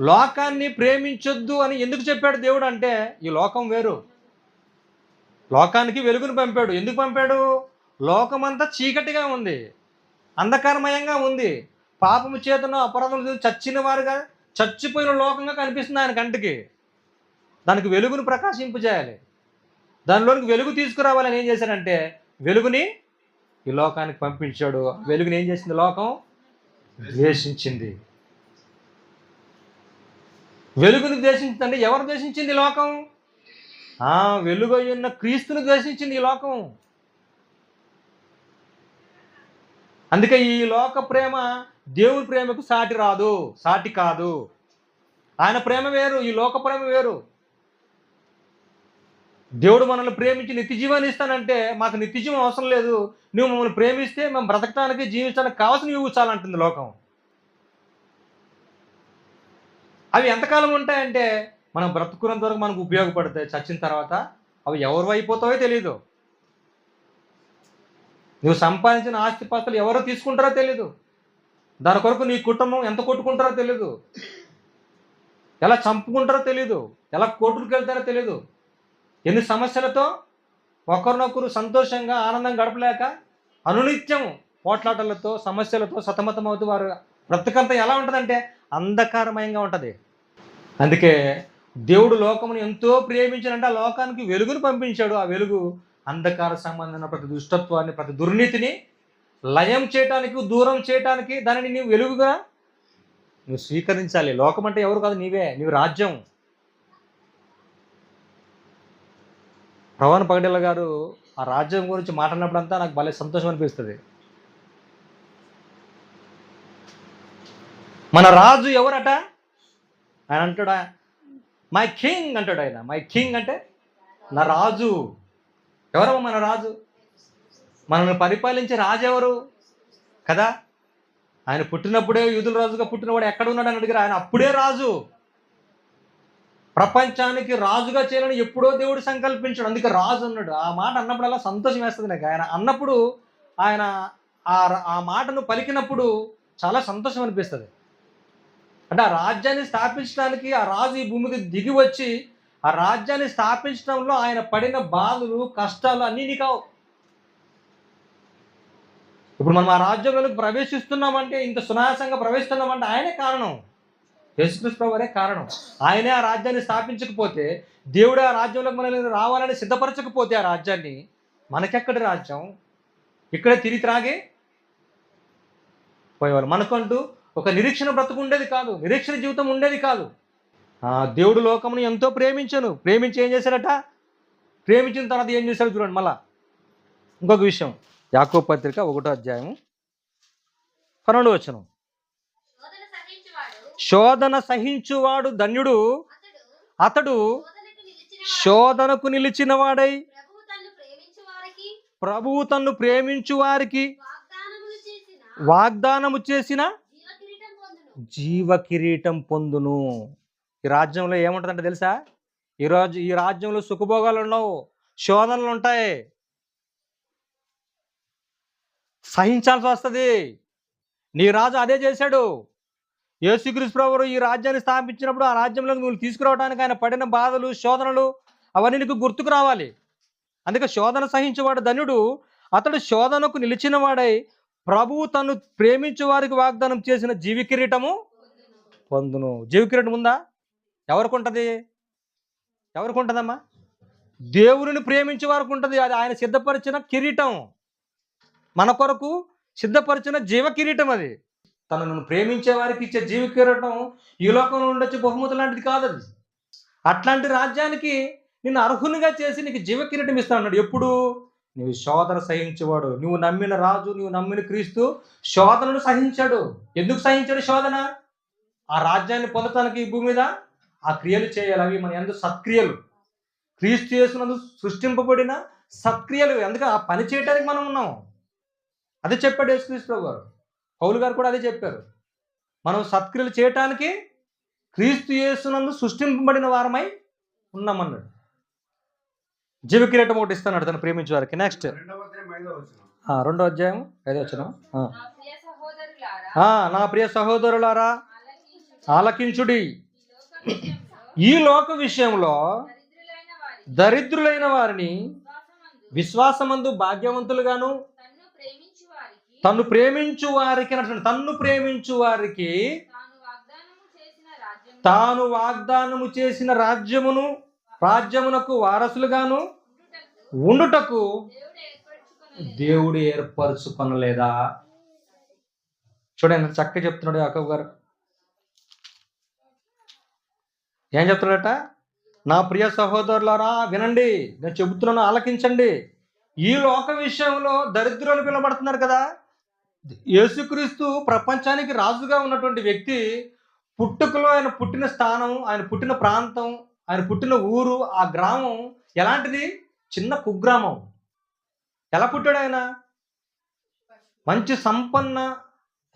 లోకాన్ని ప్రేమించొద్దు అని ఎందుకు చెప్పాడు దేవుడు అంటే ఈ లోకం వేరు. లోకానికి వెలుగును పంపాడు. ఎందుకు పంపాడు? లోకమంతా చీకటిగా ఉంది. అంధకారమయంగా ఉంది. పాపము చేతను అపరాధం చచ్చిన వారుగా చచ్చిపోయిన లోకంగా కనిపిస్తుంది ఆయన కంటికి. దానికి వెలుగును ప్రకాశింపజేయాలి దానిలోనికి వెలుగు తీసుకురావాలని ఏం చేశాడంటే వెలుగుని ఈ లోకానికి పంపించాడు. వెలుగుని ఏం చేసింది లోకం? ద్వేషించింది. వెలుగును ద్వేషించిందంటే ఎవరు ద్వేషించింది ఈ లోకం? ఆ వెలుగు ఉన్న క్రీస్తుని ద్వేషించింది ఈ లోకం. అందుకే ఈ లోక ప్రేమ దేవుని ప్రేమకు సాటి రాదు సాటి కాదు. ఆయన ప్రేమ వేరు ఈ లోక ప్రేమ వేరు. దేవుడు మనల్ని ప్రేమించి నిత్య జీవాన్ని ఇస్తానంటే మాకు నిత్యజీవం అవసరం లేదు. నువ్వు మమ్మల్ని ప్రేమిస్తే మేము బ్రతకటానికి జీవించడానికి కావాల్సిన నువ్వు చాలంటుంది లోకం. అవి ఎంతకాలం ఉంటాయంటే మనం బ్రతుకున్నంత వరకు మనకు ఉపయోగపడతాయి. చచ్చిన తర్వాత అవి ఎవరు అయిపోతావో తెలియదు నువ్వు సంపాదించిన ఆస్తిపాస్తులు ఎవరో తీసుకుంటారో తెలియదు దాని కొరకు నీ కుటుంబం ఎంత కొట్టుకుంటారో తెలియదు ఎలా చంపుకుంటారో తెలియదు ఎలా కోర్టుకు వెళ్తారో తెలియదు ఎన్ని సమస్యలతో ఒకరినొకరు సంతోషంగా ఆనందం గడపలేక అనునిత్యం పోట్లాటలతో సమస్యలతో సతమతమవుతూ వారు బ్రతకంతా ఎలా ఉంటుందంటే అంధకారమయంగా ఉంటుంది. అందుకే దేవుడు లోకమును ఎంతో ప్రేమించాడంటే ఆ లోకానికి వెలుగును పంపించాడు. ఆ వెలుగు అంధకార సంబంధమైన ప్రతి దుష్టత్వాన్ని ప్రతి దుర్నీతిని లయం చేయటానికి దూరం చేయటానికి దానిని నీవు వెలుగుగా నువ్వు స్వీకరించాలి. లోకం అంటే ఎవరు కాదు నీవే నీవు రాజ్యం. ప్రవణ పగడేల గారు ఆ రాజ్యం గురించి మాట్లాడినప్పుడంతా నాకు భలే సంతోషం అనిపిస్తుంది. మన రాజు ఎవరట? ఆయన అంటాడా మై కింగ్ అంటాడు ఆయన. మై కింగ్ అంటే నా రాజు. ఎవరో మన రాజు? మనల్ని పరిపాలించే రాజు ఎవరు? కదా? ఆయన పుట్టినప్పుడే యూదుల రాజుగా పుట్టినవాడు ఎక్కడ ఉన్నాడు అని అడిగారు. ఆయన అప్పుడే రాజు. ప్రపంచానికి రాజుగా చేయాలని ఎప్పుడో దేవుడు సంకల్పించాడు. అందుకే రాజు అన్నాడు. ఆ మాట అన్నప్పుడల్లా సంతోషం వేస్తుంది నాకు. ఆయన అన్నప్పుడు ఆయన ఆ ఆ మాటను పలికినప్పుడు చాలా సంతోషం అనిపిస్తుంది. అంటే ఆ రాజ్యాన్ని స్థాపించడానికి ఆ రాజు ఈ భూమికి దిగి వచ్చి ఆ రాజ్యాన్ని స్థాపించడంలో ఆయన పడిన బాధలు కష్టాలు అన్నీ నీకావు ఇప్పుడు మనం ఆ రాజ్యంలోకి ప్రవేశిస్తున్నామంటే ఇంత సునాయాసంగా ప్రవేశిస్తున్నామంటే ఆయనే కారణం. యేసుకృష్ణ వారే కారణం. ఆయనే ఆ రాజ్యాన్ని స్థాపించకపోతే దేవుడే ఆ రాజ్యంలోకి మనల్ని రావాలని సిద్ధపరచకపోతే ఆ రాజ్యాన్ని మనకెక్కడి రాజ్యం? ఇక్కడే తిరిగి త్రాగి? పోయేవాళ్ళు. మనకంటూ ఒక నిరీక్షణ బ్రతుకు ఉండేది కాదు నిరీక్షణ జీవితం ఉండేది కాదు. ఆ దేవుడు లోకమును ఎంతో ప్రేమించను. ప్రేమించి ఏం చేశాడట? ప్రేమించిన తర్వాత ఏం చేశాడు చూడండి మళ్ళా. ఇంకొక విషయం. యాకో పత్రిక ఒకటో అధ్యాయం పన్నెండు వచ్చను శోధన సహించువాడు ధన్యుడు అతడు శోధనకు నిలిచిన వాడై ప్రభువు తన్ను ప్రేమించు వారికి వాగ్దానము చేసిన జీవ కిరీటం పొందును. ఈ రాజ్యంలో ఏముంటుందంటే తెలుసా? ఈ ఈ రాజ్యంలో సుఖభోగాలు ఉండవు శోధనలు ఉంటాయి సహించాల్సి వస్తుంది. నీ రాజు అదే చేశాడు. యేసుక్రీస్తు ప్రభువు ఈ రాజ్యాన్ని స్థాపించినప్పుడు ఆ రాజ్యంలో నువ్వు తీసుకురావడానికి ఆయన పడిన బాధలు శోధనలు అవన్నీ నీకు గుర్తుకు రావాలి. అందుకే శోధన సహించేవాడు ధనుడు అతడు శోధనకు నిలిచిన వాడై ప్రభువు తను ప్రేమించే వారికి వాగ్దానం చేసిన జీవి కిరీటము పొందును. జీవి కిరీటం ఉందా? ఎవరికి ఉంటుంది ఎవరికి ఉంటుందమ్మా దేవుని ప్రేమించే వారికి ఉంటుంది అది ఆయన సిద్ధపరిచిన కిరీటం. మన కొరకు సిద్ధపరిచిన జీవ కిరీటం అది. తనను ప్రేమించే వారికి ఇచ్చే జీవ కిరీటం ఈ లోకంలో ఉండొచ్చు బహుమతి లాంటిది కాదు అది అట్లాంటి రాజ్యానికి నిన్ను అర్హునిగా చేసి నీకు జీవ కిరీటం ఇస్తా అన్నాడు. ఎప్పుడు? నువ్వు శోధన సహించేవాడు. నువ్వు నమ్మిన రాజు నువ్వు నమ్మిన క్రీస్తు శోధనను సహించాడు. ఎందుకు సహించాడు శోధన? ఆ రాజ్యాన్ని పొందటానికి ఈ భూమి మీద ఆ క్రియలు చేయాలి. అవి మన ఎందు సత్క్రియలు. క్రీస్తు చేసినందు సృష్టింపబడిన సత్క్రియలు. ఎందుకంటే ఆ పని చేయడానికి మనం ఉన్నాం. అదే చెప్పాడు యేసుక్రీస్తు గారు పౌలు గారు కూడా అదే చెప్పారు. మనం సత్క్రియలు చేయటానికి క్రీస్తు యేసునందు సృష్టింపబడిన వారమై ఉన్నామన్నాడు. జీవ కిరీటం ఒకటి ఇస్తున్నాడు తను ప్రేమించే వారికి. నెక్స్ట్. రెండో అధ్యాయం ఐదో వచ్చిన నా ప్రియ సహోదరులారా నా ప్రియ సహోదరులారా ఆలకించుడి. ఈ లోక విషయంలో దరిద్రులైన వారి దరిద్రులైన వారిని విశ్వాసమందు భాగ్యవంతులుగాను తన్ను ప్రేమించు వారికి తన్ను ప్రేమించు వారికి తాను తాను వాగ్దానము చేసిన రాజ్యమును రాజ్యమునకు వారసులుగాను ఉండుటకు దేవుడు ఏర్పరచుకొనలేదా? చూడండి చక్కగా చెప్తున్నాడు యాకబ్ గారు. ఏం చెప్తున్నాడట? నా ప్రియ సహోదరులారా వినండి. నేను చెబుతున్నాను ఆలకించండి. ఈ లోక విషయంలో దరిద్రులు పిలబడుతున్నారు కదా. యేసుక్రీస్తు ప్రపంచానికి రాజుగా ఉన్నటువంటి వ్యక్తి పుట్టుకలో ఆయన పుట్టిన స్థానం ఆయన పుట్టిన ప్రాంతం ఆయన పుట్టిన ఊరు ఆ గ్రామం ఎలాంటిది? చిన్న కుగ్రామం. ఎలా పుట్టాడు ఆయన? మంచి సంపన్న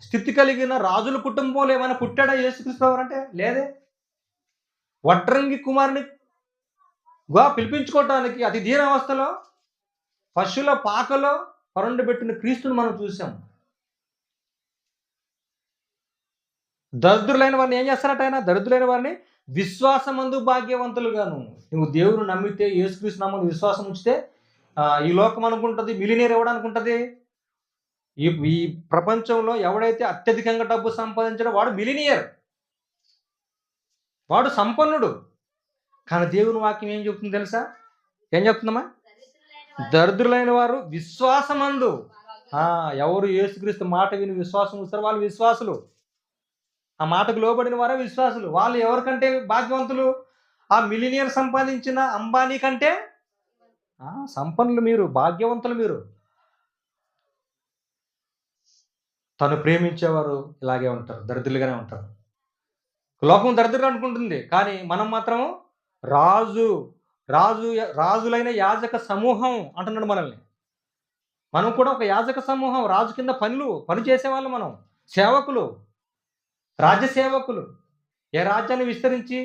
స్థితి కలిగిన రాజుల కుటుంబంలో ఏమైనా పుట్టాడా యేసుక్రీస్తు అంటే? లేదే. వడ్రంగి కుమారుని గా పిలిపించుకోవటానికి అతి దీన అవస్థలో పశువుల పాకలో పరుండబెట్టిన క్రీస్తుని మనం చూసాం దరిద్రులైన వారిని ఏం చేస్తారట ఆయన? దరిద్రులైన వారిని విశ్వాసమందు భాగ్యవంతులుగాను. నువ్వు దేవుడు నమ్మితే యేసుక్రీస్తు నామందు విశ్వాసం ఉంచితే ఈ లోకం అనుకుంటుంది మిలినియర్ ఎవడనుకుంటుంది ఈ ఈ ప్రపంచంలో ఎవడైతే అత్యధికంగా డబ్బు సంపాదించడో వాడు మిలినియర్ వాడు సంపన్నుడు. కానీ దేవుని వాక్యం ఏం చెప్తుంది తెలుసా? ఏం చెప్తుందమ్మా? దరిద్రులైన వారు విశ్వాసమందు ఎవరు యేసుక్రీస్తు మాట విని విశ్వాసం ఇస్తారు వాళ్ళు విశ్వాసులు. ఆ మాటకు లోబడిన వారే విశ్వాసులు. వాళ్ళు ఎవరికంటే భాగ్యవంతులు? ఆ మిలినియర్ సంపాదించిన అంబానీ కంటే? సంపన్నులు మీరు భాగ్యవంతులు మీరు. తను ప్రేమించేవారు ఇలాగే ఉంటారు దరిద్రులుగానే ఉంటారు. లోకం దరిద్రులు అనుకుంటుంది కానీ మనం మాత్రం రాజు రాజు రాజులైన యాజక సమూహం అంటున్నాడు మనల్ని. మనం కూడా ఒక యాజక సమూహం రాజు కింద పనులు పని చేసేవాళ్ళు మనం సేవకులు. రాజ్య సేవకులు ఏ రాజ్యాన్ని విస్తరించి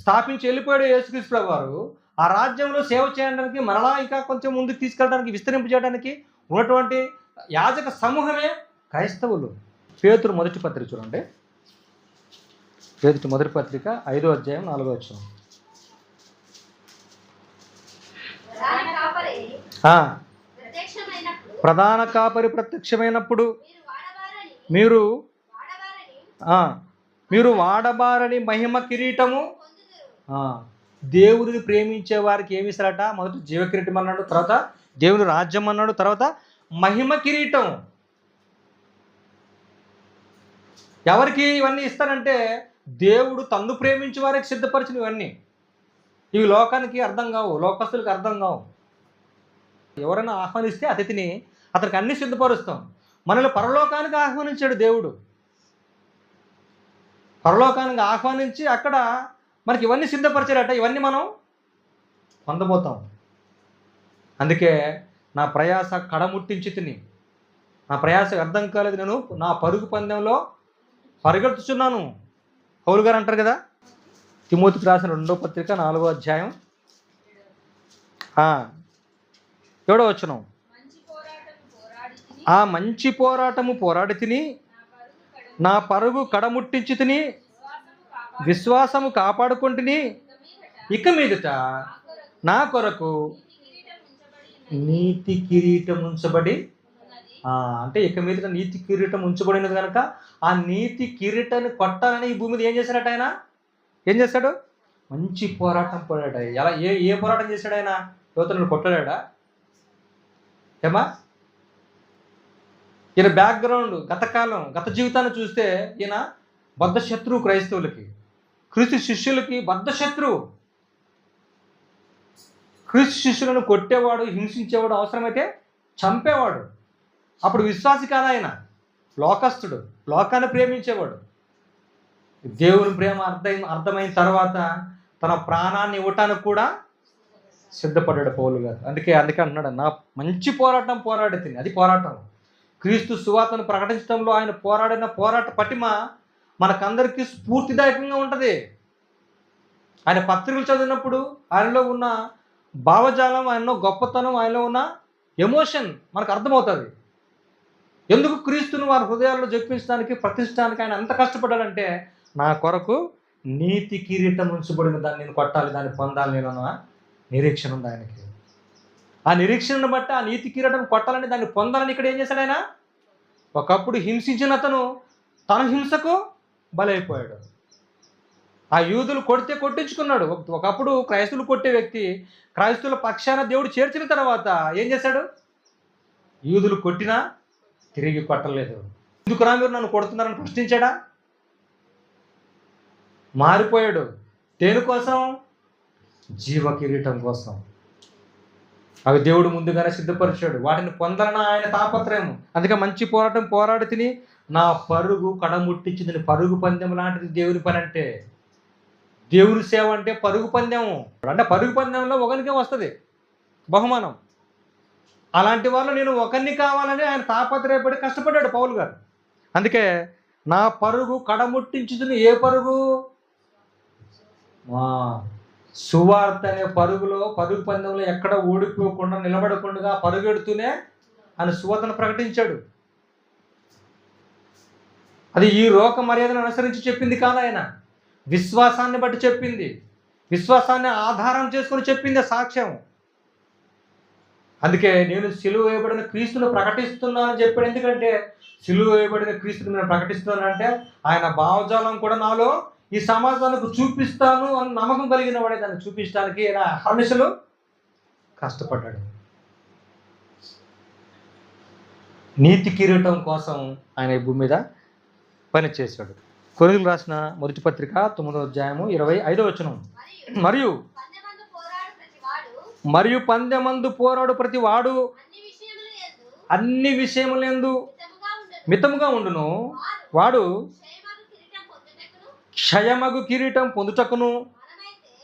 స్థాపించి వెళ్ళిపోయాడు యేసుక్రీస్తు వారు ఆ రాజ్యంలో సేవ చేయడానికి మరలా ఇంకా కొంచెం ముందుకు తీసుకెళ్ళడానికి విస్తరింపు చేయడానికి ఉన్నటువంటి యాజక సమూహమే క్రైస్తవులు. పేతురు మొదటి పత్రిక చూడండి. పేతురు మొదటి పత్రిక ఐదో అధ్యాయం నాలుగో అధ్యాయం ప్రధాన కాపరి ప్రత్యక్షమైనప్పుడు మీరు మీరు వాడబారని మహిమ కిరీటము? దేవుడిని ప్రేమించే వారికి ఏమి ఇస్తారట? మొదట జీవ కిరీటం అన్నాడు తర్వాత దేవుని రాజ్యం అన్నాడు తర్వాత మహిమ కిరీటం. ఎవరికి ఇవన్నీ ఇస్తారంటే దేవుడు తన్ను ప్రేమించే వారికి సిద్ధపరిచిన ఇవన్నీ. ఇవి లోకానికి అర్థం కావు లోకస్తులకు అర్థం కావు. ఎవరైనా ఆహ్వానిస్తే అతిథిని అతనికి అన్ని సిద్ధపరుస్తాం. మనల్ని పరలోకానికి ఆహ్వానించాడు దేవుడు. పరలోకానికి ఆహ్వానించి అక్కడ మనకి ఇవన్నీ సిద్ధపరిచారట. ఇవన్నీ మనం పొందబోతాం. అందుకే నా ప్రయాస కడముట్టించి తిని నా ప్రయాస అర్థం కాలేదు. నేను నా పరుగు పందెంలో పరిగెడుతున్నాను. పౌలు గారు అంటారు కదా తిమోతికి రాసిన రెండో పత్రిక నాలుగో అధ్యాయం. ఆ, ఏడో ఆ మంచి పోరాటము పోరాడి తిని నా పరుగు నా పరుగు కడముట్టించి తిని విశ్వాసము కాపాడుకుంటుని ఇక మీదట నా కొరకు నీతి కిరీటం ఉంచబడి అంటే ఇక మీదట నీతి కిరీటం ఉంచబడినది కనుక ఆ నీతి కిరీటాన్ని కొట్టాలని ఈ భూమి మీద ఏం చేశాడట ఆయన? ఏం చేశాడు మంచి పోరాటం పోరాడు ఎలా ఏ ఏ పోరాటం చేశాడు ఆయన? యువతను కొట్టలేడా ఏమా? ఈయన బ్యాక్గ్రౌండ్ గతకాలం గత జీవితాన్ని చూస్తే ఈయన బద్ధ శత్రువు క్రైస్తవులకి క్రీస్తు శిష్యులకి బద్ధ శత్రువు. క్రీస్తు శిష్యులను కొట్టేవాడు హింసించేవాడు అవసరమైతే చంపేవాడు. అప్పుడు విశ్వాసి కాదు ఆయన. లోకస్తుడు లోకాన్ని ప్రేమించేవాడు. దేవుని ప్రేమ అర్థం అర్థమైన తర్వాత తన ప్రాణాన్ని ఇవ్వటానికి కూడా సిద్ధపడ్డాడు పౌలు గారు. అందుకే అందుకే అంటున్నాడు నా మంచి పోరాటం పోరాడితే అది పోరాటం. క్రీస్తు సువార్తను ప్రకటించడంలో ఆయన పోరాడిన పోరాట పటిమ మనకందరికీ స్ఫూర్తిదాయకంగా ఉంటుంది. ఆయన పత్రికలు చదివినప్పుడు ఆయనలో ఉన్న భావజాలం ఆయనలో గొప్పతనం ఆయనలో ఉన్న ఎమోషన్ మనకు అర్థమవుతుంది. ఎందుకు క్రీస్తును వారి హృదయాల్లో జపించడానికి ప్రతిష్టానికి ఆయన ఎంత కష్టపడ్డాడంటే నా కొరకు నీతి కిరీటం ఉంచబడిన దాన్ని నేను కొట్టాలి దాన్ని పొందాలి నేను అన్న నిరీక్షణ ఉంది ఆయనకి. ఆ నిరీక్షణను బట్టి ఆ నీతి కిరీటం కొట్టాలని దాన్ని పొందాలని ఇక్కడ ఏం చేశాడు ఆయన? ఒకప్పుడు హింసించిన అతను తన హింసకు బలైపోయాడు. ఆ యూదులు కొడితే కొట్టించుకున్నాడు. ఒకప్పుడు క్రైస్తవులు కొట్టే వ్యక్తి క్రైస్తవుల పక్షాన దేవుడు చేర్చిన తర్వాత ఏం చేశాడు? యూదులు కొట్టినా తిరిగి కొట్టలేదు. ఎందుకురా మీరు నన్ను కొడుతున్నారని ప్రశ్నించాడా? మారిపోయాడు. దేనికోసం జీవ కిరీటం కోసం. అవి దేవుడు ముందుగానే సిద్ధపరిచాడు. వాటిని పొందాలన్న ఆయన తాపత్రయం. అందుకే మంచి పోరాటం పోరాడి తిని నా పరుగు కడముట్టించింది పరుగు పందెం లాంటిది దేవుని పని అంటే? దేవుని సేవ అంటే పరుగు పందెం అంటే పరుగు పందెంలో ఒకరికే వస్తుంది బహుమానం. అలాంటి వాళ్ళు నేను ఒకరిని కావాలని ఆయన తాపత్రయపడి కష్టపడ్డాడు పౌలు గారు. అందుకే నా పరుగు కడముట్టించుతున్న ఏ పరుగు? మా సువార్త అనే పరుగులో పరుగు పందెంలో ఎక్కడ ఓడిపోకుండా నిలబడకుండా పరుగెడుతూనే ఆయన సువార్తను ప్రకటించాడు. అది ఈ లోక మర్యాదను అనుసరించి చెప్పింది కాదు ఆయన. విశ్వాసాన్ని బట్టి చెప్పింది. విశ్వాసాన్ని ఆధారం చేసుకొని చెప్పింది సాక్ష్యం. అందుకే నేను సిలువ వేయబడిన క్రీస్తును ప్రకటిస్తున్నానని చెప్పాడు. ఎందుకంటే సిలువ వేయబడిన క్రీస్తుని నేను ప్రకటిస్తున్నానంటే ఆయన భావజాలం కూడా నాలో ఈ సమాజానికి చూపిస్తాను అని నమ్మకం కలిగిన వాడే దాన్ని చూపించడానికి ఆయన హర్నిశలు కష్టపడ్డాడు. నీతి కిరీటం కోసం ఆయన ఈ భూమి మీద పనిచేశాడు కొనుగోలు రాసిన మొదటి పత్రిక తొమ్మిదో అధ్యాయము ఇరవై ఐదో వచనం. మరియు మరియు పందెమందు పోరాడు ప్రతి వాడు అన్ని విషయములందు మితముగా ఉండును. వాడు క్షయమగు కిరీటం పొందుటకును.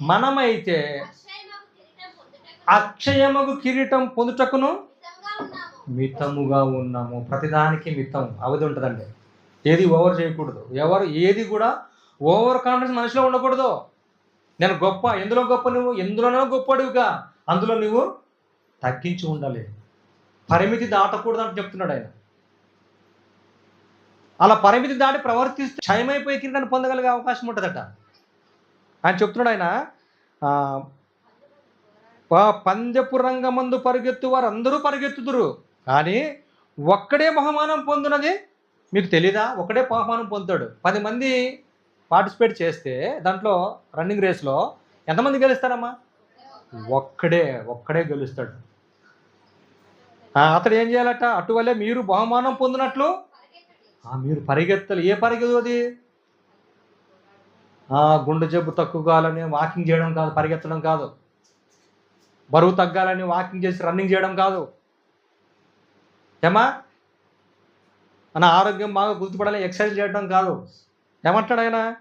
మనమైతే అక్షయమగు కిరీటం పొందుటకును మితముగా ఉన్నాము మితముగా ఉన్నాము. ప్రతిదానికి మితం. అవధి ఉంటుందండి. ఏది ఓవర్ చేయకూడదు. ఎవరు ఏది కూడా ఓవర్ కాన్ఫిడెన్స్ మనిషిలో ఉండకూడదు. నేను గొప్ప ఎందులో గొప్ప నువ్వు? ఎందులోనో గొప్పడుగా అందులో నువ్వు తగ్గించి ఉండాలి. పరిమితి దాటకూడదు అని చెప్తున్నాడు ఆయన. అలా పరిమితి దాటి ప్రవర్తిస్తే క్షయమైపోయి కిరీటాన్ని పొందగలిగే అవకాశం ఉంటుందట. ఆయన చెప్తున్నాడు ఆయన. ఆ, పందెపు రంగమందు పరిగెత్తు వారు అందరూ పరిగెత్తుదురు. కానీ ఒక్కడే బహుమానం పొందినది మీకు తెలీదా? ఒకడే బహుమానం పొందుతాడు. పది మంది పార్టిసిపేట్ చేస్తే దాంట్లో రన్నింగ్ రేస్లో ఎంతమంది గెలుస్తారమ్మా? ఒక్కడే ఒక్కడే గెలుస్తాడు. అతడు ఏం చేయాలట? అటువలే మీరు బహుమానం పొందినట్లు మీరు పరిగెత్తాలి. ఏ పరిగెదు అది? గుండె జబ్బు తక్కువ కావాలని వాకింగ్ చేయడం కాదు పరిగెత్తడం కాదు. బరువు తగ్గాలని వాకింగ్ చేసి రన్నింగ్ చేయడం కాదు. ఏమా మన ఆరోగ్యం బాగా గుర్తుపడాలి ఎక్సర్సైజ్ చేయడం కాదు. ఏమంటాడు ఆయన?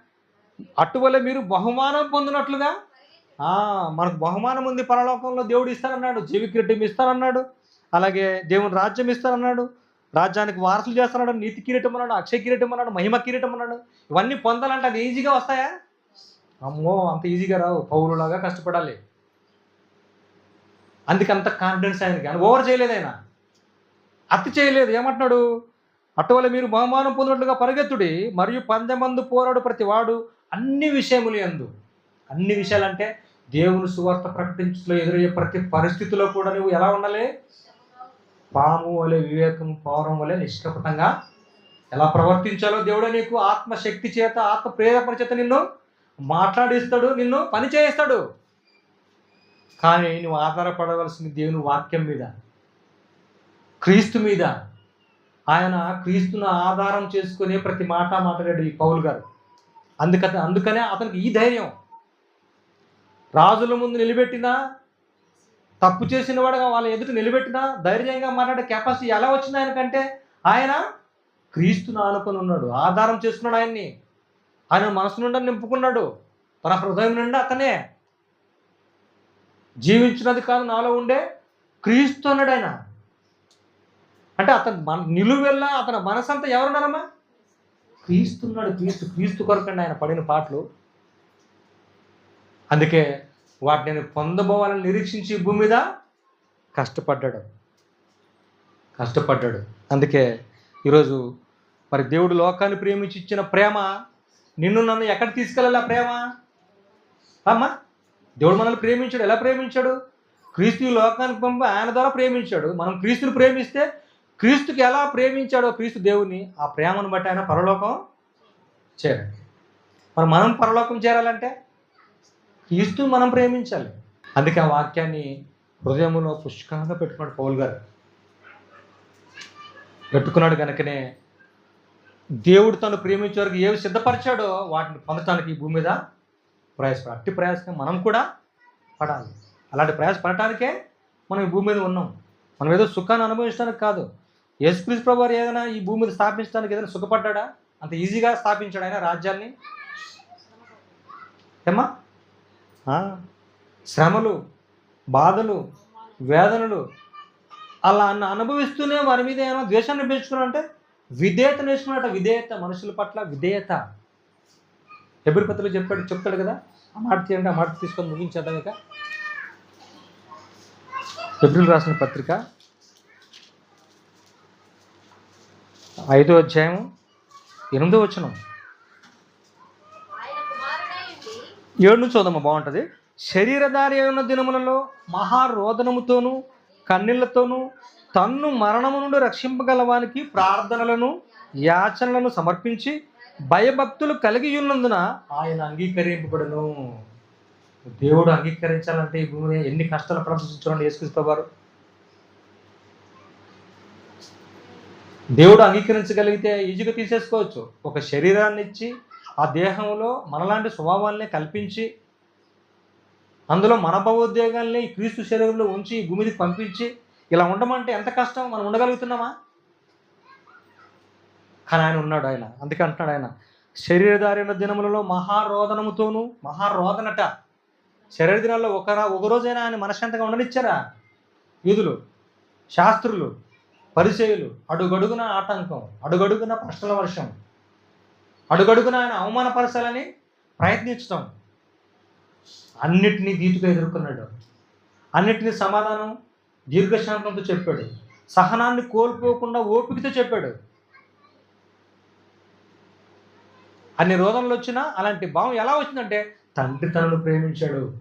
అటువలే మీరు బహుమానం పొందినట్లుగా? మనకు బహుమానం ఉంది పరలోకంలో దేవుడు ఇస్తానన్నాడు జీవి కిరీటం ఇస్తానన్నాడు అలాగే దేవుని రాజ్యం ఇస్తానన్నాడు రాజ్యానికి వారసులు చేస్తున్నాడు నీతి కిరీటం అన్నాడు అక్షయ కిరీటం అన్నాడు మహిమ కిరీటం అన్నాడు ఇవన్నీ పొందాలంటే అది ఈజీగా వస్తాయా? అమ్మో అంత ఈజీగా రావు. పౌరులాగా కష్టపడాలి. అందుకంత కాన్ఫిడెన్స్ ఆయనకి. ఓవర్ చేయలేదు ఆయన. అతి చేయలేదు. ఏమంటున్నాడు? అటువల మీరు బహుమానం పొందినట్లుగా పరిగెత్తుడి మరియు పందెమందు పోరాడు ప్రతి వాడు అన్ని విషయములు ఎందు అన్ని విషయాలంటే దేవుని సువార్త ప్రకటించలో ఎదురయ్యే ప్రతి పరిస్థితిలో కూడా నువ్వు ఎలా ఉండాలి? పాము వలె వివేకం పౌరం వలె నిష్కపటంగా ఎలా ప్రవర్తించాలో దేవుడే నీకు ఆత్మశక్తి చేత ఆత్మ ప్రేరేపణ చేత నిన్ను మాట్లాడిస్తాడు నిన్ను పని చేయిస్తాడు కానీ నువ్వు ఆధారపడవలసింది దేవుని వాక్యం మీద క్రీస్తు మీద ఆయన క్రీస్తును ఆధారం చేసుకునే ప్రతి మాట మాట్లాడాడు ఈ పౌల్ గారు. అందుక అందుకనే అతనికి ఈ ధైర్యం. రాజుల ముందు నిలబెట్టినా తప్పు చేసిన వాడుగా వాళ్ళ ఎదుట నిలబెట్టినా ధైర్యంగా మాట్లాడే కెపాసిటీ ఎలా వచ్చింది ఆయనకంటే ఆయన క్రీస్తును ఆనుకొని ఉన్నాడు ఆధారం చేసుకున్నాడు ఆయన్ని. ఆయన మనసు నుండి నింపుకున్నాడు. తన హృదయం నుండి అతనే. జీవించినది కాదు నాలో ఉండే క్రీస్తు అన్నాడు ఆయన. అంటే అతను మన నిలువెల్లా అతని మనసంతా ఎవరున్నారమ్మా? క్రీస్తున్నాడు క్రీస్తు క్రీస్తు కొరకండి ఆయన పడిన పాటలు. అందుకే వాటిని నేను పొందబోవాలని నిరీక్షించి భూమి మీద కష్టపడ్డాడు. కష్టపడ్డాడు. అందుకే ఈరోజు మరి దేవుడు లోకాన్ని ప్రేమించి ఇచ్చిన ప్రేమ నిన్ను నన్ను ఎక్కడ తీసుకెళ్ళాలి ప్రేమ? అమ్మా దేవుడు మనల్ని ప్రేమించాడు. ఎలా ప్రేమించాడు? క్రీస్తు లోకానికి పంపి ఆయన ద్వారా ప్రేమించాడు. మనం క్రీస్తుని ప్రేమిస్తే క్రీస్తుకి ఎలా ప్రేమించాడో క్రీస్తు దేవుని ఆ ప్రేమను బట్టి ఆయన పరలోకం చేరండి. మరి మనం పరలోకం చేరాలంటే క్రీస్తు మనం ప్రేమించాలి. అందుకే ఆ వాక్యాన్ని హృదయంలో పుష్కలంగా పెట్టుకున్నాడు పౌల్ గారు. పెట్టుకున్నాడు కనుకనే దేవుడు తను ప్రేమించే వరకు ఏవి సిద్ధపరిచాడో వాటిని పొందటానికి ఈ భూమి మీద ప్రయాసపడాలి. అట్టి ప్రయాసం మనం కూడా పడాలి. అలాంటి ప్రయాస పడటానికే మనం ఈ భూమి మీద ఉన్నాం. మనం ఏదో సుఖాన్ని అనుభవించడానికి కాదు. యేసుక్రీస్తు ప్రభు వారు ఏదైనా ఈ భూమి మీద స్థాపించడానికి ఏదైనా సుఖపడ్డా అంత ఈజీగా స్థాపించాడు ఆయన రాజ్యాన్ని ఏమ్మా? శ్రమలు బాధలు వేదనలు అలా అన్న అనుభవిస్తూనే వారి మీద ఏమైనా ద్వేషాన్ని పెంచుకున్నాడంటే విధేయత నేర్చుకున్నట విధేయత మనుషుల పట్ల విధేయత. ఎబిరి పత్రికలో చెప్పాడు చెప్తాడు కదా? ఆ మాట తీయండి ఆ మాట తీసుకొని ముగించేద్దాం ఇక. ఎబ్రిల్ రాసిన పత్రిక ఐదో అధ్యాయం ఎనిమిదో వచనం. ఏడు నుంచి చూద్దామా? బాగుంటుంది. శరీరధారి అయిన దినములలో మహారోదనముతోనూ కన్నీళ్ళతోనూ తన్ను మరణము నుండి రక్షింపగలవానికి ప్రార్థనలను యాచనలను సమర్పించి భయభక్తులు కలిగి ఉన్నందున ఆయన అంగీకరింపబడను. దేవుడు అంగీకరించాలంటే ఈ భూమి ఎన్ని కష్టాలు ప్రదర్శించాలని యేసుక్రీస్తు వారు దేవుడు అంగీకరించగలిగితే ఈజీగా తీసేసుకోవచ్చు. ఒక శరీరాన్ని ఇచ్చి ఆ దేహంలో మనలాంటి స్వభావాల్ని కల్పించి అందులో మన భావోద్వేగాల్ని క్రీస్తు శరీరంలో ఉంచి ఈ భూమికి పంపించి ఇలా ఉండమంటే ఎంత కష్టం? మనం ఉండగలుగుతున్నామా? కానీ ఆయన ఉన్నాడు ఆయన. అందుకే అంటున్నాడు ఆయన. శరీరధారిన దినములలో మహారోదనముతోనూ మహారోదనట. శరీర దినాల్లో ఒక ఒకరోజైనా ఒక ఆయన మనశ్శాంతంగా ఉండనిచ్చారా? యూదులు శాస్త్రులు పరిచయులు అడుగడుగున ఆటంకం అడుగడుగున ప్రశ్నల వర్షం అడుగడుగున ఆయన అవమానపరచాలని ప్రయత్నించటం. అన్నిటినీ దీటుగా ఎదుర్కొన్నాడు. అన్నిటినీ సమాధానం దీర్ఘశాంతంతో చెప్పాడు. సహనాన్ని కోల్పోకుండా ఓపికతో చెప్పాడు. అన్ని రోదనలు వచ్చినా అలాంటి భావం ఎలా వచ్చిందంటే తండ్రి తనను ప్రేమించాడు.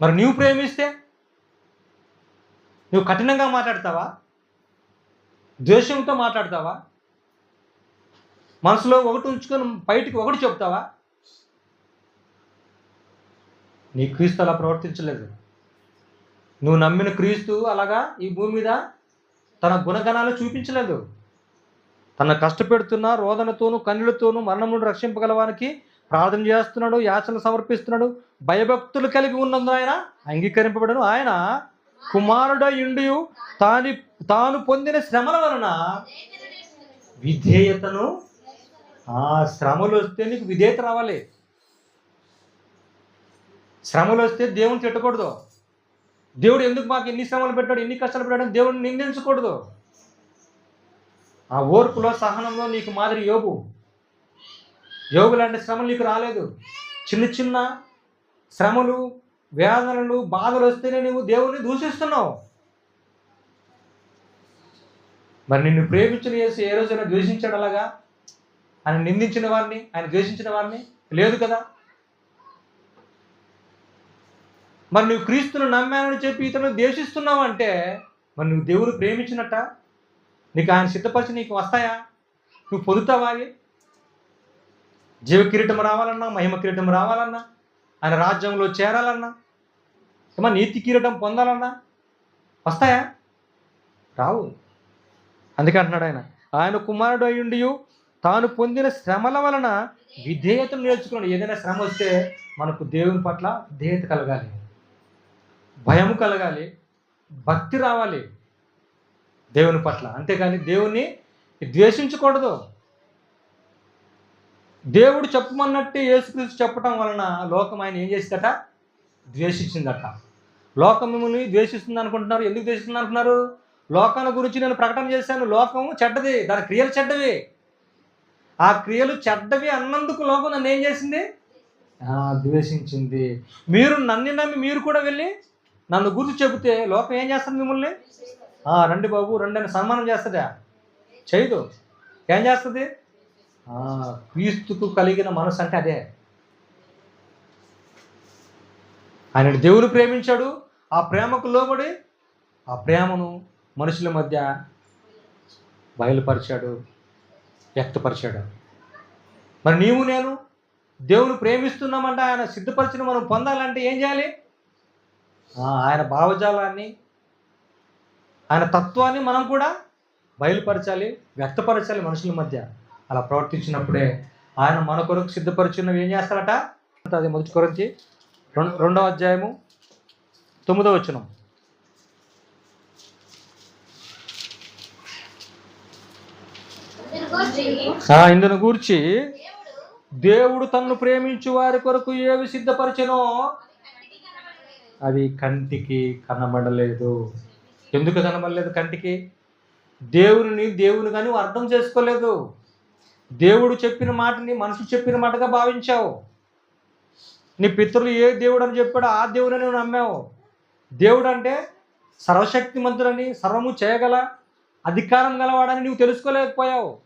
మరి నువ్వు ప్రేమిస్తే నువ్వు కఠినంగా మాట్లాడతావా? ద్వేషంతో మాట్లాడతావా? మనసులో ఒకటి ఉంచుకొని బయటికి ఒకటి చెప్తావా? నీ క్రీస్తు అలా ప్రవర్తించలేదు. నువ్వు నమ్మిన క్రీస్తు అలాగా ఈ భూమి మీద తన గుణగణాలు చూపించలేదు. తన కష్టపెడుతున్న రోదనతోనూ కన్నులతోనూ మరణమును రక్షింపగలవానికి ప్రార్థన చేస్తున్నాడు యాచన సమర్పిస్తున్నాడు భయభక్తులు కలిగి ఉన్నందున ఆయన అంగీకరింపబడను. ఆయన కుమారుడయుండి తాని తాను పొందిన శ్రమల వలన విధేయతను ఆ శ్రమలు వస్తే నీకు విధేయత రావాలి. శ్రమలు వస్తే దేవుని తిట్టకూడదు. దేవుడు ఎందుకు మాకు ఎన్ని శ్రమలు పెట్టాడు ఎన్ని కష్టాలు పెట్టాడు దేవుడిని నిందించకూడదు. ఆ ఓర్పులో సహనంలో నీకు మాదిరి యోగు యోగు లాంటి శ్రమలు నీకు రాలేదు. చిన్న చిన్న శ్రమలు వేదనలు బాధలు వస్తేనే నువ్వు దేవుణ్ణి దూషిస్తున్నావు. మరి నిన్ను ప్రేమించిన చేసి ఏ రోజైనా ద్వేషించాడు అలాగా? ఆయన నిందించిన వారిని ఆయన ద్వేషించిన వారిని? లేదు కదా? మరి నువ్వు క్రీస్తును నమ్మానని చెప్పి ఇతను ద్వేషిస్తున్నావు అంటే మరి నువ్వు దేవుడు ప్రేమించినట్ట? నీకు ఆయన సిద్ధపరిచి నీకు వస్తాయా? నువ్వు పొందుతావా అవి? జీవ కిరీటం రావాలన్నా మహిమ కిరీటం రావాలన్నా? ఆయన రాజ్యంలో చేరాలన్నా? ఏమన్నా నీతి కిరీటం పొందాలన్నా? వస్తాయా? రావు. అందుకే అంటున్నాడు ఆయన ఆయన కుమారుడు అయ్యుండి తాను పొందిన శ్రమల వలన విధేయతను నేర్చుకున్నాడు. ఏదైనా శ్రమ వస్తే మనకు దేవుని పట్ల విధేయత కలగాలి. భయం కలగాలి. భక్తి రావాలి దేవుని పట్ల. అంతేకాని దేవుణ్ణి ద్వేషించకూడదు. దేవుడు చెప్పమన్నట్టే యేసుక్రీస్తు చెప్పటం వలన లోకం ఆయన ఏం చేసిందట? ద్వేషించిందట. లోకం మిమ్మల్ని ద్వేషిస్తుంది అనుకుంటున్నారు. ఎందుకు ద్వేషిస్తుంది అనుకున్నారు? లోకాల గురించి నేను ప్రకటన చేశాను. లోకం చెడ్డది. దాని క్రియలు చెడ్డవి. ఆ క్రియలు చెడ్డవి అన్నందుకు లోకం నన్ను ఏం చేసింది? ద్వేషించింది. మీరు నన్ను నమ్మి మీరు కూడా వెళ్ళి నన్ను గుర్తు చెబితే లోకం ఏం చేస్తుంది మిమ్మల్ని? రండి బాబు రండి అని సన్మానం చేస్తుందా? చేయదు. ఏం చేస్తుంది? క్రీస్తుకు కలిగిన మనసు అంటే అదే. ఆయన దేవుని ప్రేమించాడు ఆ ప్రేమకు లోబడి ఆ ప్రేమను మనుషుల మధ్య బయలుపరిచాడు వ్యక్తపరిచాడు. మరి నీవు నేను దేవుని ప్రేమిస్తున్నామంటే ఆయన సిద్ధపరిచిన మనం పొందాలంటే ఏం చేయాలి? ఆయన భావజాలాన్ని ఆయన తత్వాన్ని మనం కూడా బయలుపరచాలి వ్యక్తపరచాలి మనుషుల మధ్య. అలా ప్రవర్తించినప్పుడే ఆయన మన కొరకు సిద్ధపరిచినవి ఏం చేస్తారట? అది మొదటి కొరించి రెండు రెండవ అధ్యాయము తొమ్మిదవ వచనం. గూర్చి ఇందును గూర్చి దేవుడు తన్ను ప్రేమించు వారి కొరకు ఏవి సిద్ధపరిచినో అది అవి కంటికి కనబడలేదు. ఎందుకు కనబడలేదు కంటికి? దేవుని దేవుని కానీ అర్థం చేసుకోలేదు. దేవుడు చెప్పిన మాటని మనిషి చెప్పిన మాటగా భావించావు. నీ పితరులు ఏ దేవుడు అని చెప్పాడో ఆ దేవుడని నువ్వు నమ్మావు. దేవుడు అంటే సర్వశక్తిమంతుడని సర్వము చేయగల అధికారం గలవాడని నువ్వు తెలుసుకోలేకపోయావు.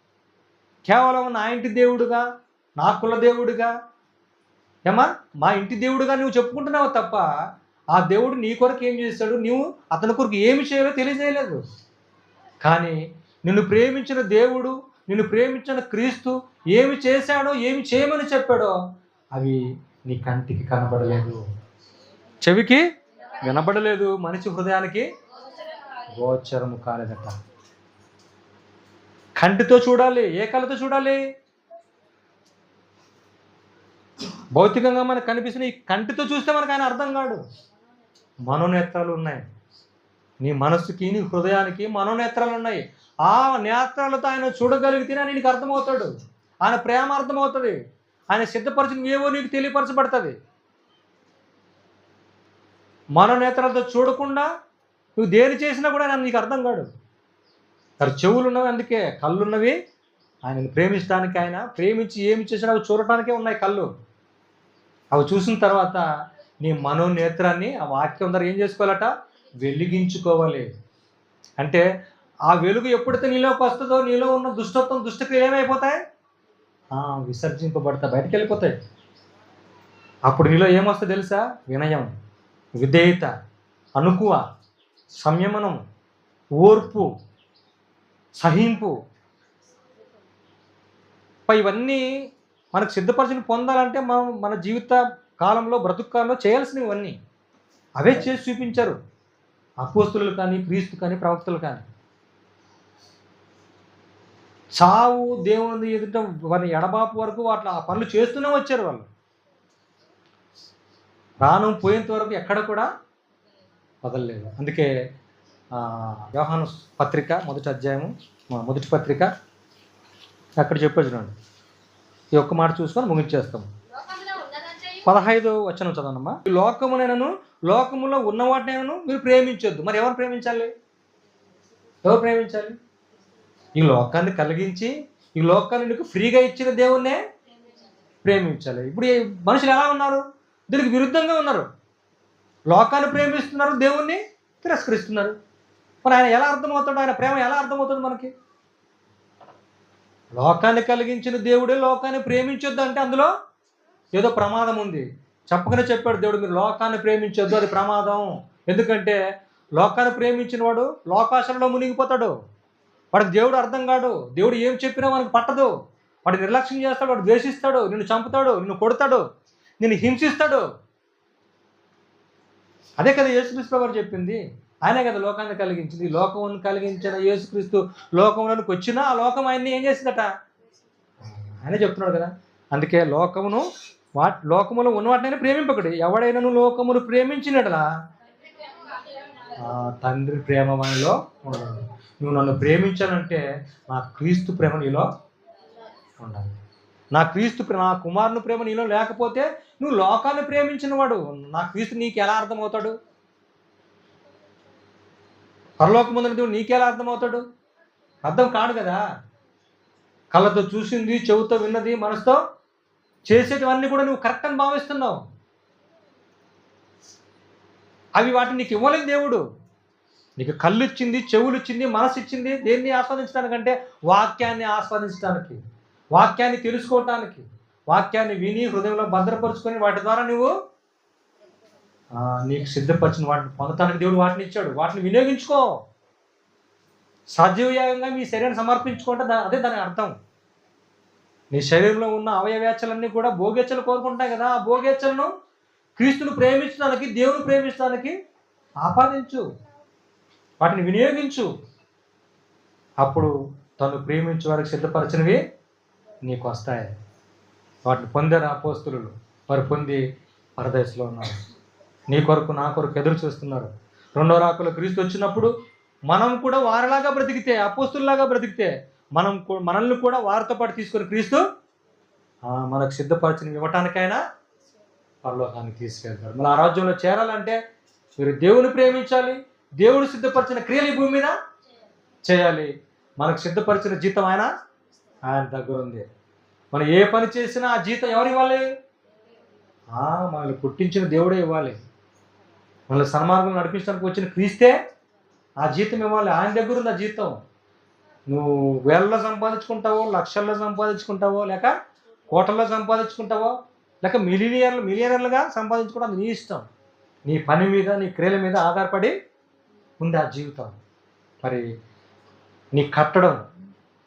కేవలం నా ఇంటి దేవుడుగా నా కుల దేవుడుగా ఏమా? మా ఇంటి దేవుడుగా నువ్వు చెప్పుకుంటున్నావు తప్ప ఆ దేవుడు నీ కొరకు ఏం చేశాడు? నువ్వు అతని కొరకు ఏమి చేయాలో తెలియజేయలేదు. కానీ నిన్ను ప్రేమించిన దేవుడు నిన్ను ప్రేమించిన క్రీస్తు ఏమి చేశాడో ఏమి చేయమని చెప్పాడో అవి నీ కంటికి కనబడలేదు. చెవికి వినబడలేదు మనిషి హృదయానికి గోచరము కాలేదట. కంటితో చూడాలి ఏ కళతో చూడాలి? భౌతికంగా మనకు కనిపిస్తున్న ఈ కంటితో చూస్తే మనకు ఆయన అర్థం కాడు. మనోనేత్రాలు ఉన్నాయి. నీ మనస్సుకి నీ హృదయానికి మనోనేత్రాలు ఉన్నాయి. ఆ నేత్రాలతో ఆయన చూడగలిగితేనే నీకు అర్థమవుతాడు. ఆయన ప్రేమ అర్థమవుతుంది. ఆయన సిద్ధపరచిన ఏవో నీకు తెలియపరచబడుతుంది. మనోనేత్రాలతో చూడకుండా నువ్వు దేని చేసినా కూడా ఆయన నీకు అర్థం కాడు. తన చెవులు ఉన్నవి అందుకే కళ్ళు ఉన్నవి ఆయనను ప్రేమించడానికి ఆయన ప్రేమించి ఏమి చేసినా అవి చూడటానికే ఉన్నాయి కళ్ళు. అవి చూసిన తర్వాత నీ మనోనేత్రాన్ని ఆ వాక్యం ద్వారా ఏం చేసుకోవాలట? వెలిగించుకోవాలి. అంటే ఆ వెలుగు ఎప్పుడైతే నీలోకి వస్తుందో నీలో ఉన్న దుష్టత్వం దుష్టక్రియలు ఏమైపోతాయి? విసర్జింపబడతాయి బయటకు వెళ్ళిపోతాయి అప్పుడు నీలో ఏమొస్తుందో తెలుసా? వినయం విధేయత అనుకువ సంయమనం ఓర్పు సహింపు. ఇవన్నీ మనకు సిద్ధపరచిన పొందాలంటే మనం మన జీవిత కాలంలో బ్రతుకు కాలంలో చేయాల్సినవి ఇవన్నీ. అవే చేసి చూపించారు. అపోస్తులు కానీ క్రీస్తు కానీ ప్రవక్తలు కానీ. చావు దేవుని ఎదుట వారి ఎడబాపు వరకు అట్లా ఆ పనులు చేస్తూనే వచ్చారు వాళ్ళు. ప్రాణం పోయేంత వరకు ఎక్కడ కూడా వదలలేదు. అందుకే వ్యవహాను పత్రిక మొదటి అధ్యాయము మొదటి పత్రిక అక్కడ చెప్పేది చూడండి. ఈ ఒక్క మాట చూసుకొని ముగించేస్తాము పదహైదు వచ్చను చదవనమ్మా. ఈ లోకమునైనను లోకములో ఉన్న వాటినైనాను మీరు ప్రేమించొద్దు. మరి ఎవరు ప్రేమించాలి? ఎవరు ప్రేమించాలి? ఈ లోకాన్ని కలిగించి ఈ లోకాన్ని నీకు ఫ్రీగా ఇచ్చిన దేవుణ్ణే ప్రేమించాలి. ఇప్పుడు మనుషులు ఎలా ఉన్నారు? దీనికి విరుద్ధంగా ఉన్నారు. లోకాన్ని ప్రేమిస్తున్నారు దేవుణ్ణి తిరస్కరిస్తున్నారు. మరి ఆయన ఎలా అర్థమవుతాడు? ఆయన ప్రేమ ఎలా అర్థమవుతుంది మనకి? లోకాన్ని కలిగించిన దేవుడే లోకాన్ని ప్రేమించొద్దు అంటే అందులో ఏదో ప్రమాదం ఉంది. చెప్పకనే చెప్పాడు దేవుడు మీరు లోకాన్ని ప్రేమించొద్దు అది ప్రమాదం. ఎందుకంటే లోకాన్ని ప్రేమించిన వాడు లోకాశంలో మునిగిపోతాడు. వాడికి దేవుడు అర్థం కాడు. దేవుడు ఏం చెప్పినా మనకు పట్టదు. వాడు నిర్లక్ష్యం చేస్తాడు వాడు ద్వేషిస్తాడు నిన్ను చంపుతాడు నిన్ను కొడతాడు నిన్ను హింసిస్తాడు. అదే కదా యేసుక్రీస్తు గారు చెప్పింది. ఆయనే కదా లోకాన్ని కలిగించింది. లోకమును కలిగించిన యేసుక్రీస్తు లోకంలోనికి వచ్చినా ఆ లోకం ఆయన్ని ఏం చేసిందట? ఆయనే చెప్తున్నాడు కదా. అందుకే లోకమును వా లోకములో ఉన్న వాటినైనా ప్రేమింపకడు. ఎవడైనా లోకమును ప్రేమించినట్లా? తండ్రి ప్రేమ మనలో ఉండదు. నువ్వు నన్ను ప్రేమించానంటే నా క్రీస్తు ప్రేమ నీలో ఉండాలి. నా క్రీస్తు నా కుమారుని ప్రేమ నీలో లేకపోతే నువ్వు లోకాన్ని ప్రేమించిన వాడు నా క్రీస్తు నీకు ఎలా అర్థమవుతాడు పరలోకముందున దేవుడు నీకెలా అర్థమవుతాడు? అర్థం కాడు కదా. కళ్ళతో చూసింది చెవుతో విన్నది మనసుతో చేసేటివన్నీ కూడా నువ్వు కరెక్ట్ అని భావిస్తున్నావు. అవి వాటిని నీకు ఇవ్వలేదు దేవుడు. నీకు కళ్ళు ఇచ్చింది చెవులు ఇచ్చింది మనసు ఇచ్చింది దేన్ని ఆస్వాదించడానికంటే వాక్యాన్ని ఆస్వాదించడానికి వాక్యాన్ని తెలుసుకోవటానికి వాక్యాన్ని విని హృదయంలో భద్రపరుచుకొని వాటి ద్వారా నువ్వు నీకు సిద్ధపరిచిన వాటిని పొందటానికి దేవుడు వాటిని ఇచ్చాడు. వాటిని వినియోగించుకో. సజీవయాగంగా మీ శరీరాన్ని సమర్పించుకుంటే అదే దాని అర్థం. నీ శరీరంలో ఉన్న అవయవేచ్చలన్నీ కూడా భోగేచ్చలు కోరుకుంటాయి కదా. ఆ భోగేచ్చలను క్రీస్తును ప్రేమించడానికి దేవుని ప్రేమించడానికి ఆపాదించు. వాటిని వినియోగించు. అప్పుడు తను ప్రేమించే వారికి సిద్ధపరచినవి నీకు వస్తాయి. వాటిని పొందారు అపోస్తులు. వారు పొంది పరదేశంలో ఉన్నారు. నీ కొరకు నా కొరకు ఎదురు చూస్తున్నారు. రెండో రాకులు క్రీస్తు వచ్చినప్పుడు మనం కూడా వారిలాగా బ్రతికితే అపోస్తుల్లాగా బ్రతికితే మనం మనల్ని కూడా వారితో పాటు తీసుకొని క్రీస్తు మనకు సిద్ధపరిచిన ఇవ్వటానికైనా పరలోకానికి తీసుకెళ్తారు మన ఆ రాజ్యంలో చేరాలంటే మీరు దేవుని ప్రేమించాలి దేవుడు సిద్ధపరిచిన క్రియలు భూమి మీద? చేయాలి. మనకు సిద్ధపరిచిన జీతం ఆయన? ఆయన దగ్గర ఉంది. మనం ఏ పని చేసినా ఆ జీతం ఎవరు ఇవ్వాలి? మనల్ని పుట్టించిన దేవుడే ఇవ్వాలి. మనల్ని సన్మార్గం నడిపించడానికి వచ్చిన క్రీస్తే ఆ జీతం ఇవ్వాలి. ఆయన దగ్గర ఉంది ఆ జీతం. నువ్వు వేలలో సంపాదించుకుంటావో లక్షల్లో సంపాదించుకుంటావో లేక కోటల్లో సంపాదించుకుంటావో లేక మిలినియర్లు మిలియనర్లుగా సంపాదించుకోవడం నీ ఇష్టం. నీ పని మీద నీ క్రియల మీద ఆధారపడి ఉంది ఆ జీవితం? మరి నీ కట్టడం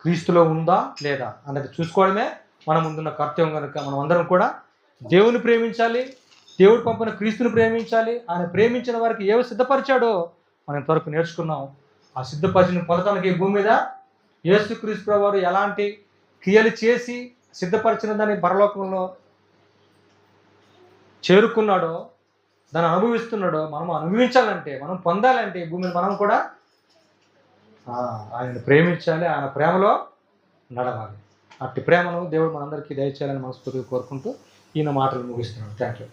క్రీస్తులో ఉందా లేదా అన్నది చూసుకోవడమే మన ముందున్న కర్తవ్యం కనుక మనం అందరం కూడా దేవుని ప్రేమించాలి దేవుడు పంపిన క్రీస్తుని ప్రేమించాలి ఆయన ప్రేమించిన వారికి ఏవి సిద్ధపరిచాడో మనం ఇంతవరకు నేర్చుకున్నాం. ఆ సిద్ధపరిచిన పొందటానికి ఈ భూమి మీద యేసుక్రీస్తు వారు ఎలాంటి క్రియలు చేసి సిద్ధపరిచిన దాన్ని పరలోకంలో చేరుకున్నాడో దాన్ని అనుభవిస్తున్నాడో మనం అనుభవించాలంటే మనం పొందాలంటే భూమిని భూమి మనం కూడా ఆయన ఆయనను ప్రేమించాలి ఆయన ప్రేమలో నడవాలి. అట్టి ప్రేమను దేవుడు మనందరికీ దయచేయాలని మనస్ఫూర్తిగా కోరుకుంటూ ఈయన మాటలు ముగిస్తున్నాడు థ్యాంక్ యూ